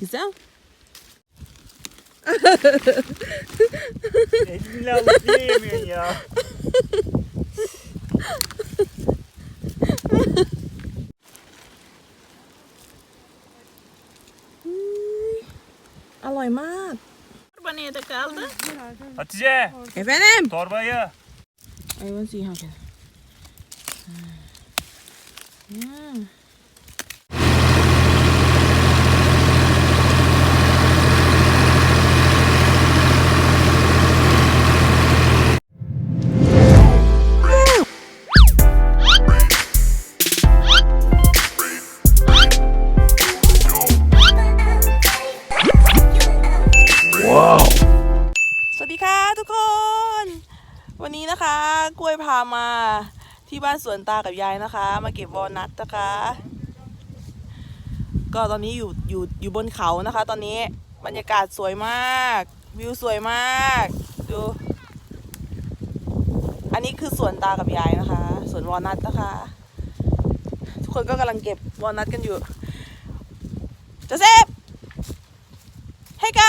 Gizem. Elinle alıp niye yemiyorsun ya? อร่อยมาก kaldı. Hatice Efendim? torbayı. Hayvan ziyan. Hmm. วนตากับยายนะคะ มาเก็บวอลนัทนะคะ ก็ตอนนี้อยู่อยู่อยู่บนเขานะคะ ตอนนี้บรรยากาศสวยมาก วิวสวยมากดูอันนี้คือสวนตากับยายนะคะสวนวอลนัทนะคะทุกคนก็กำลังเก็บวอลนัทกันอยู่ จะเซฟให้ไกล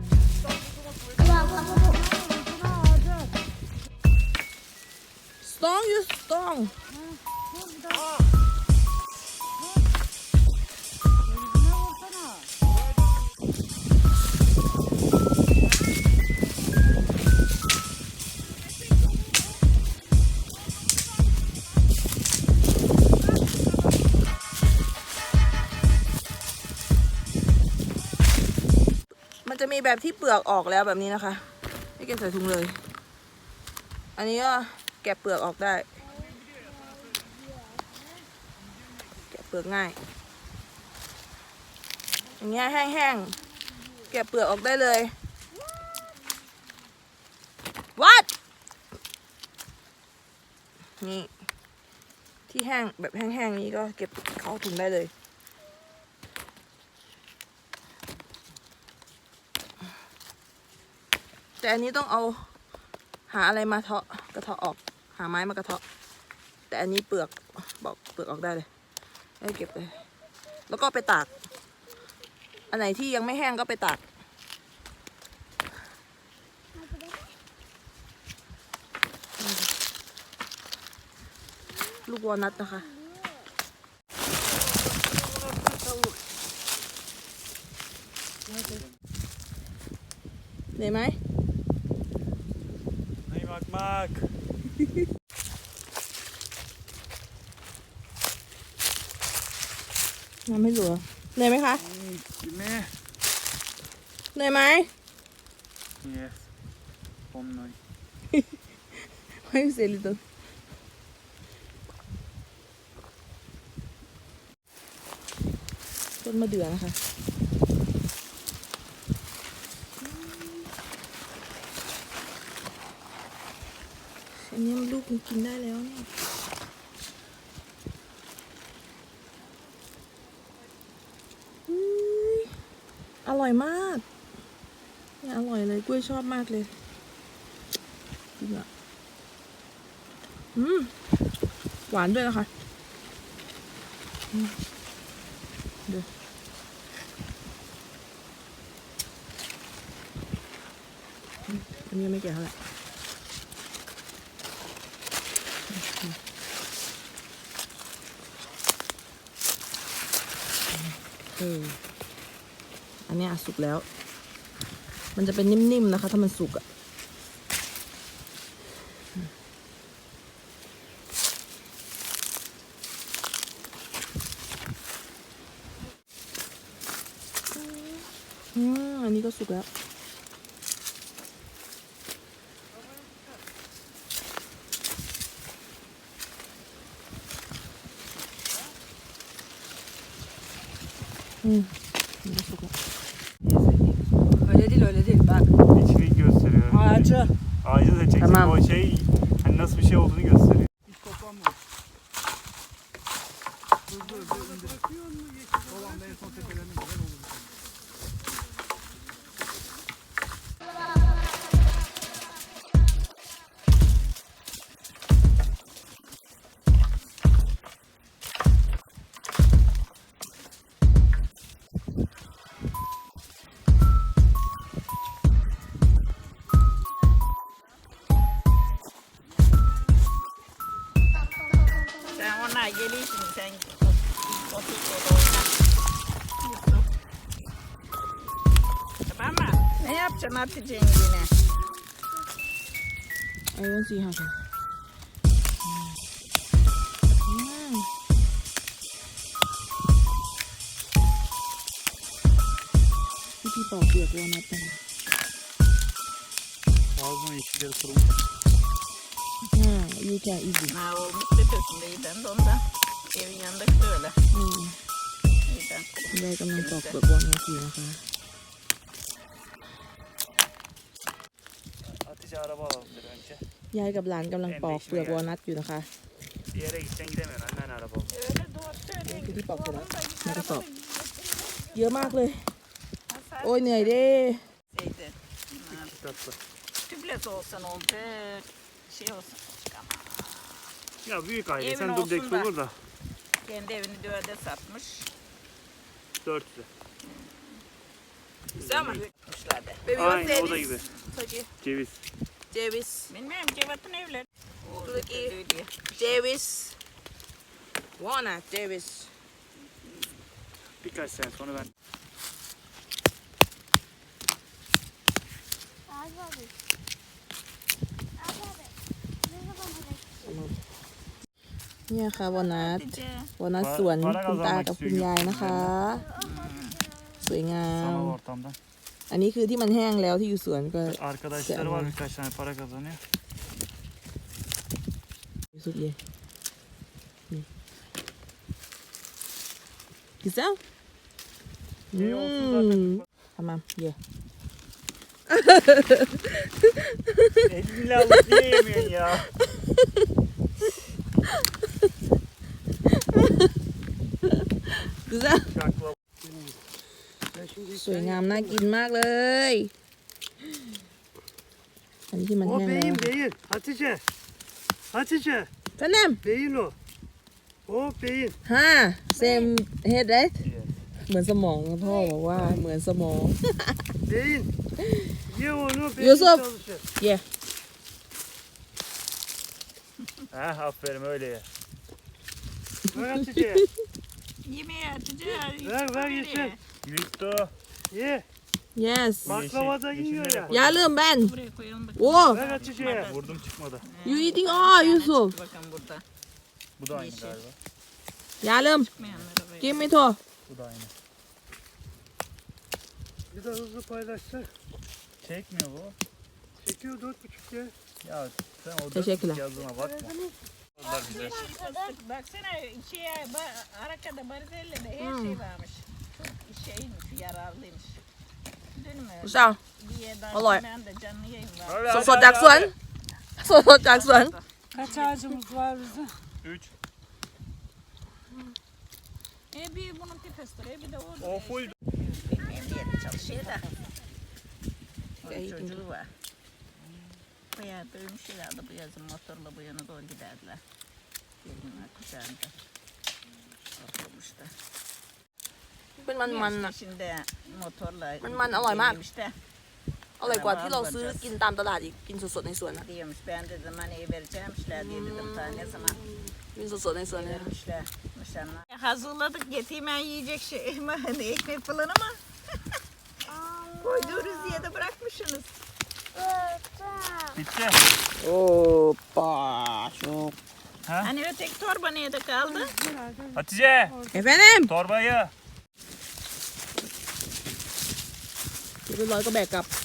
Stone, you stone. แบบที่เปลือกออกแล้วแบบนี้นะคะไม่เก็บใส่ถุงเลย อันนี้ก็แกะเปลือกออกได้แกะเปลือกง่ายอย่างเงี้ยแห้งๆแกะเปลือกออกได้เลยวัดนี่ที่แห้งแบบแห้งๆนี้ก็เก็บเข้าถุงได้เลยแต่อันนี้ต้องเอาหาอะไรมาเทาะกระเทาะออกหาไม้มากระเทาะ แต่อันนี้เปลือกบอกเปลือกออกได้เลยให้เก็บเลย แล้วก็ไปตาก อันไหนที่ยังไม่แห้งก็ไปตากลูกวอนัทนะคะเหนื่อยไหมากน้ำไม่รัวเหนื่อยไหมคะกินไม่เหนื่อยไหม yes ผมหน่อย ไม่เสียลิ l i t t l ต้นมะเดื่อนะคะอันนี้ลูกมันกินได้แล้วเนี่ยอร่อยมากเนี่ยอร่อยเลยกล้วยชอบมากเลยกินอ่ะอืมหวานด้วยนะคะเดี๋ยวอันนี้ไม่เก่วเท่าไหร่ออันนี้สุกแล้ว มันจะเป็นนิ่มๆนะคะ ถ้ามันสุกอะอืม อันนี้ก็สุกแล้ว Öyle değil öyle değil bak. İçini gösteriyor. Ağacı. Ağacı da çekti Tamam. O şey hani nasıl bir şey olduğunu gösteriyor. มาพิจิตรเนี่ยไอ้ยังสีหักอืที่ปอกเปลือกวานะเตงปอกมันชิลครุ่งฮะยูจ่าอีกมาโอ้ไม่ติดตรงนี้ดันตรนนั้นเอวยัเด็กเตอร์ละอืมได้กำลังปอกเปลือกวานาสีนะคะ araba alalım dedi önce. Yay กับหลานกำลังปอกเปลือกวอลนัทอยู่นะคะ Bir yere gitsen gidemiyorsun annen araba oldu. Öyle doğru söyleyin. Bir bak buna. Ne kadar sağ. เยอะมากเลยโอ้ยเหนื่อยเด้ Zeytin. Hmm, tatlı. Tübles olsun oldu. Şey olsun. Çıkamam. Ya büyük aile Evin sen olsun dubleks da. olur da Kendi evini dörde satmış. 400. Güzel ama. Aynen o da gibi. Ceviz. Ceviz. Bilmiyorum cevatı ne evler? Buradaki ceviz. Walnut ceviz. Birkaç sene sonra ben... Abi abi. Abi abi. Ne zaman buraya gideceğiz? เนี่ยค่ะวานัทวานัทสวนคุณตากับคุณยายนะคะสวยงาม Sana ortamdan. อันนี้คือที่มันแห้งแล้วที่อยู่สวนก็สุย่กินซะอืมทำมาเย่เฮ้ยเราดีเมียกินซะสวยงามน่ากินมากเลย อันนี้ที่มันแน่นเลยโอ้เบี้ยเบี้ยฮัทเช่ฮัทเช่โอ้ปีฮะเซมเฮดไรเหมือนสมองพ่อบอกว่า เหมือนสมองเปีนยูโน่ปีนยูซอฟเย่ฮะอัพเปอร์มือเลยมาทิเช่ยี่เมียทิเช่ไปไปยี่เช่ Lütfü. İyi. Yes. Baklavada yiyor ya. Yalım ben. Buraya koyalım bakalım. Oh. Ver Vurdum çıkmadı. You eating aa Yusuf. Bakın burada. Bu da aynı Yeşil. galiba. Yalım. Give me to. Bu da aynı. Bir de hızlı paylaşsak. Çekmiyor bu. Çekiyor dört buçuk ya. Ya sen o Teşekkürler. dört yazına bakma. Ee, hani Onlar bize. Baksana şeye, arakada arkada barzelle de her hmm. şey varmış şeymiş, yararlıymış. Dün mü? Sao? Olay. Ben de canlı yayın Kaç ağacımız var bizim? Üç. E bir bunun tepesi duruyor, bir de orada. O full. bir yerde çalışıyor da. Onun şey çocuğu var. Bu yer dövmüş herhalde bu yazın motorla bu yana doğru giderdiler. Gelinler kucağında. Oturmuşlar. เป็นมันมันๆน่ะชิ้นแดงหมดทนเลยมันๆอร่อยมากอร่อยกว่าที่เราซื้อกินตามตลาดอีกกินสดๆในสวนนะ Diyormuş ben de ne zaman กินสดๆในสวนเลยนะ vermişler nişanlar. Hazırladık yetimen yiyecek şey ekmek ekmek falan ama koyduğunuz diye bırakmışsınız. Bitti. Hoppa çok. Hani öteki torba neyde kaldı? Hatice Efendim torbayı เรียบร้อยก็แบกกลับ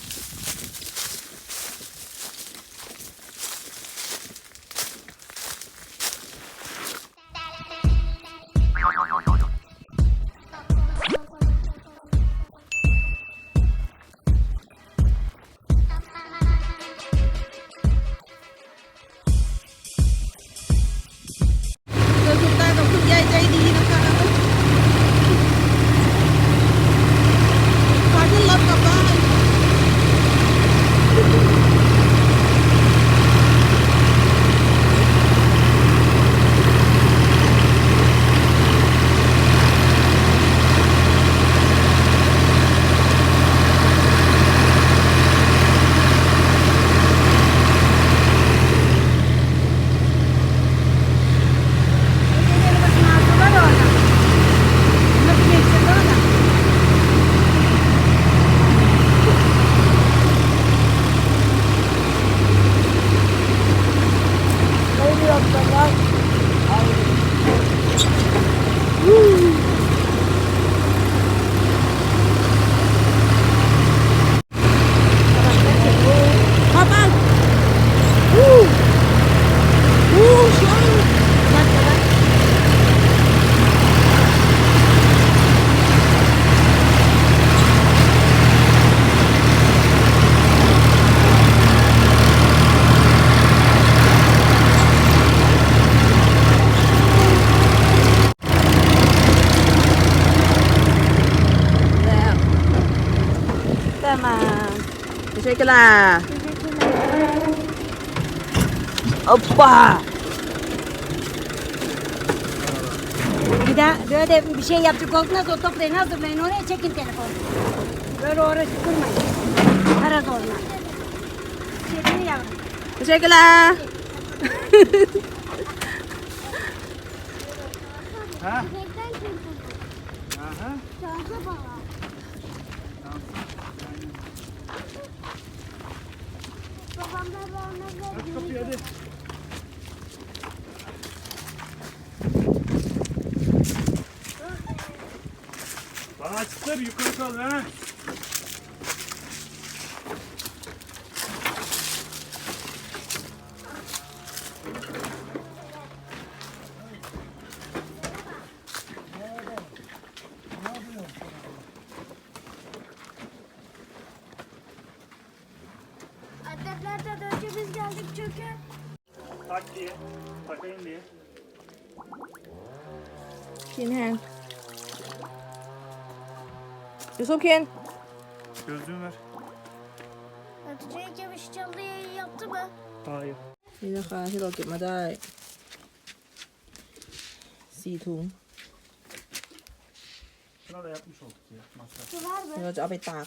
Teşekkürler. Hoppa. Bir de böyle bir şey yapacak oldunuz o toplayın hazırlayın oraya çekin telefonu. Böyle orası kurmayın. Para zorla. Çekini yavrum. Teşekkürler. ha? Aha. Dansa baba. Dansa. Babamlar bana Aç kapıyı hadi. Bana açıkla bir yukarı kal ha. ินแย今天，有收片。นี่นะคะที่เราเก็บมาได้สี่ถุงเราจะเอาไปตาก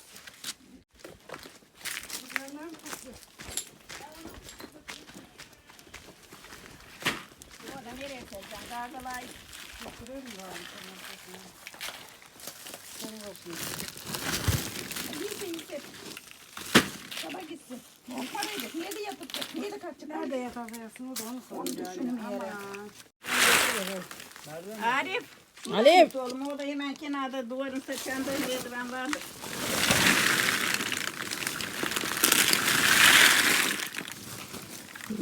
Mağazalar götürür mü var senin başına? Senin başına. Gitsin gitsin. Sabah gitsin. Paraydı. Niye de yatıp niye de kaçacak? Nerede yatacaksın o da onu sorun. Onu düşünmeyerek. Arif. Arif. Oğlum o da hemen kenarda duvarın saçan da ben vardım.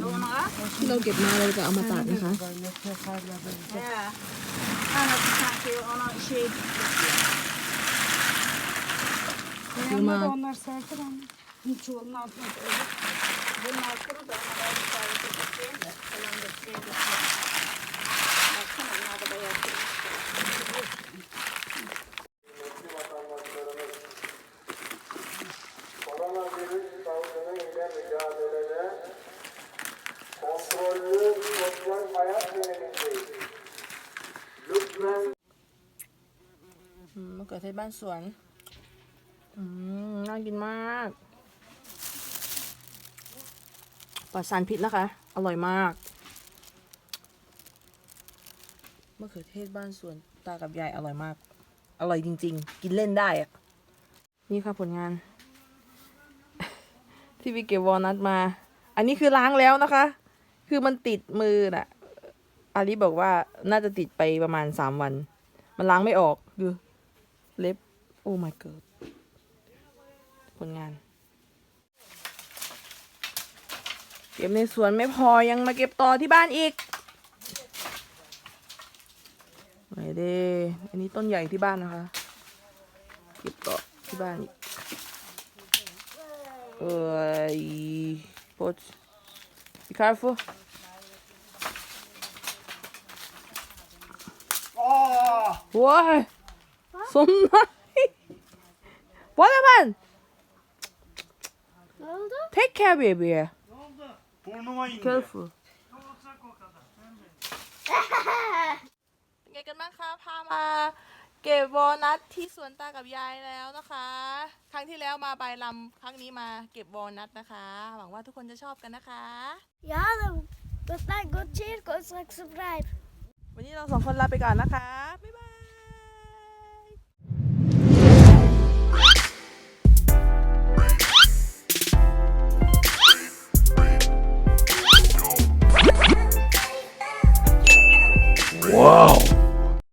โลนะคะที่เราเก็บมาเราจะเอามาตากนะคะเนี่ยอันนั้นคือการเกี่ยวอันนั้นชีส Yanına da Yuma. onlar serpir ama. Hiç çuvalın altına koyup. Bunlar kuru da onlara bir tane de falan da şey de. อเทศบ้านสวน อืม น่ากินมากปลาซัาพิษนะคะ อร่อยมากมะเขือเทศบ้านสวน ตากับยายอร่อยมาก อร่อยจริงๆ กินเล่นได้อะนี่ค่ะผลงาน ที่วิเก็บวอนัทมา อันนี้คือ ล้างแล้วนะคะ คือมันติดมือน่ะอาลีบอกว่า น่าจะติดไปประมาณสามวัน มันล้างไม่ออกดูเล็บ โอ้ my god ผลงาน เก็บในสวนไม่พอยังมาเก็บต่อที่บ้านอีกไหนเด้อันนี้ต้นใหญ่ที่บ้านนะคะ เก็บต่อที่บ้านอีกเอ้ยโพส be careful โอ้ยสมな Banaman. Ne oldu? t a ์ e บบี e baby. Burnuma indi. Careful. เป็ไงกันบ้างคะพามาเก็บวอลนัทที่สวนตากับยายแล้วนะคะ ครั้งที่แล้วมาใบลำครั้งนี้มาเก็บวอลนัทนะคะ หวังว่าทุกคนจะชอบกันนะคะ อย่าลืมกดไลค์กดแชร์ กด good subscribe. วันนี้เราสองคนลาไปก่อนนะคะบ๊ายบาย Wow.